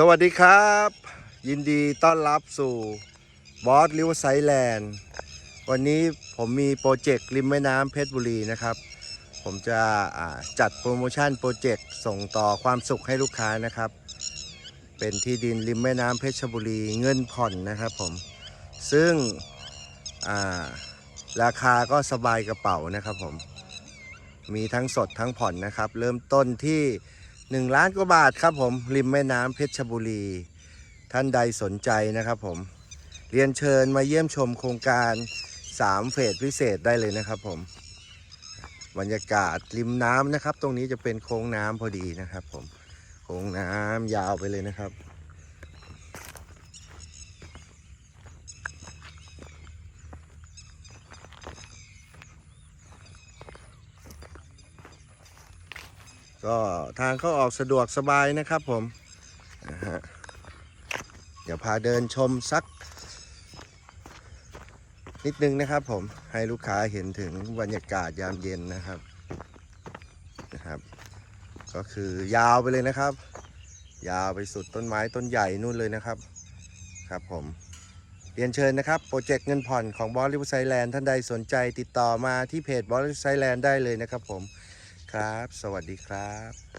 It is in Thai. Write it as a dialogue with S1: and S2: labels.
S1: สวัสดีครับ ยินดีต้อนรับสู่บอสริวไซแลนด์วันนี้ผมมีโปรเจกต์ริมแม่น้ำเพชรบุรีนะครับ ผมจะจัดโปรโมชั่นโปรเจกต์ส่งต่อความสุขให้ลูกค้านะครับ เป็นที่ดินริมแม่น้ำเพชรบุรีเงินผ่อนนะครับผม ซึ่งราคาก็สบายกระเป๋านะครับผม มีทั้งสดทั้งผ่อนนะครับ เริ่มต้นที่ หนึ่งล้านกว่าบาทครับผม ริมแม่น้ำเพชรบุรี ท่านใดสนใจนะครับผม เรียนเชิญมาเยี่ยมชมโครงการ 3 เฟสพิเศษได้เลยนะครับผม บรรยากาศริมน้ำนะครับ ตรงนี้จะเป็นโค้งน้ำพอดีนะครับผม โค้งน้ำยาวไปเลยนะครับ ก็ทางเข้าออกสะดวกสบายนะครับผมเดี๋ยวพาเดินชมสัก นิดนึงนะครับผมให้ลูกค้าเห็นถึงบรรยากาศยามเย็นนะครับนะครับ ก็คือยาวไปเลยนะครับ ยาวไปสุดต้นไม้ต้นใหญ่นู่นเลยนะครับครับผมเรียนเชิญนะครับ โปรเจกต์เงินผ่อนของบอสลิวไซแลนด์ท่านใดสนใจติดต่อมาที่เพจบอสลิวไซแลนด์ได้เลยนะครับผม ครับ สวัสดีครับ